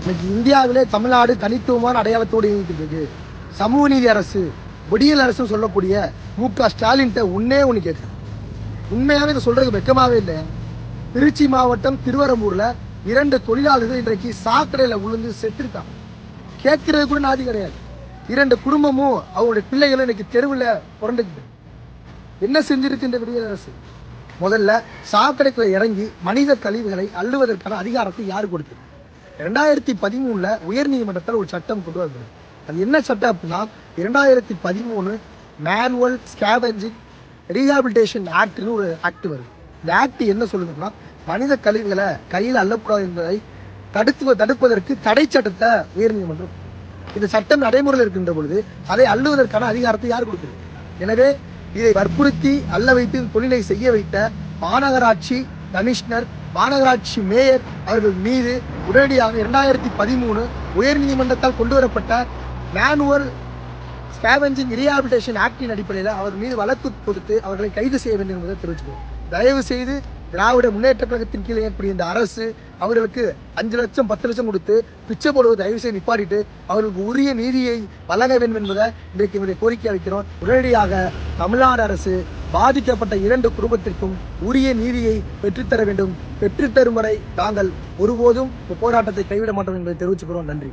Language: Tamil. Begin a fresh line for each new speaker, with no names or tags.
இன்னைக்கு இந்தியாவிலே தமிழ்நாடு தனித்துவமான அடையாளத்தோடு இயங்கிட்டு இருக்கு சமூக நீதி அரசு விடியல் அரசு சொல்லக்கூடிய மு க ஸ்டாலின்கிட்ட உன்னே ஒன்று கேட்குறேன். உண்மையாவே இதை சொல்றதுக்கு வெக்கமாவே இல்லை. திருச்சி மாவட்டம் திருவரம்பூர்ல இரண்டு தொழிலாளர்கள் இன்றைக்கு சாக்கடையில விழுந்து செத்துருக்காங்க. கேட்கறது கூட நாதி கிடையாது. இரண்டு குடும்பமும் அவங்களுடைய பிள்ளைகளும் இன்னைக்கு தெருவில் புரண்டுக்குது. என்ன செஞ்சிருக்கு இந்த விடியல் அரசு? முதல்ல சாக்கடைக்குள்ள இறங்கி மனித கழிவுகளை அள்ளுவதற்கான அதிகாரத்தை யார் கொடுத்தது? ரெண்டாயிரத்தி பதிமூணில் உயர் நீதிமன்றத்தில் ஒரு சட்டம் கொண்டு வந்தது. அது என்ன சட்டம் அப்படின்னா இரண்டாயிரத்தி பதிமூணு மேனுவல் ஸ்கேவஞ்சிங் ரீஹாபிலிட்டேஷன் ஆக்ட்னு ஒரு ஆக்ட் வருது. இந்த ஆக்ட் என்ன சொல்லுதுன்னா மனித கழிவுகளை கையில் அள்ளக்கூடாது என்பதை தடுத்து தடுப்பதற்கு தடை சட்டத்தை உயர்நீதிமன்றம் இந்த சட்டம் நடைமுறையில் இருக்கின்ற பொழுது அதை அள்ளுவதற்கான அதிகாரத்தை யார் கொடுக்குது எனவே இதை வற்புறுத்தி அள்ள வைத்து தொழிலை செய்ய வைத்த மாநகராட்சி கமிஷனர் மாநகராட்சி மேயர் அவர்கள் மீது உடனடியாக இரண்டாயிரத்தி பதிமூணு உயர்நீதிமன்றத்தால் கொண்டு வரப்பட்ட மேனுவல் ஸ்கேவெஞ்சிங் ரீஹாபிலிட்டேஷன் ஆக்டின் அடிப்படையில் அவர் மீது வழக்கு கொடுத்து அவர்களை கைது செய்ய வேண்டும் என்பதை தெரிவிச்சுக்கிறோம். தயவு செய்து திராவிட முன்னேற்ற கழகத்தின் கீழே ஏற்படும் இந்த அரசு அவர்களுக்கு அஞ்சு லட்சம் பத்து லட்சம் கொடுத்து பிச்சை போடுவது தயவு செய்து நிப்பாட்டிட்டு அவர்களுக்கு உரிய நீதியை வழங்க வேண்டும் என்பதை இன்றைக்கு இவரை கோரிக்கை அளிக்கிறோம் உடனடியாக தமிழ்நாடு அரசு பாதிக்கப்பட்ட இரண்டு குடும்பத்திற்கும் உரிய நீதியை பெற்றுத்தர வேண்டும். பெற்றுத்தரும் வரை நாங்கள் ஒருபோதும் போராட்டத்தை கைவிட மாட்டோம் என்பதை தெரிவிச்சுக்கிறோம். நன்றி.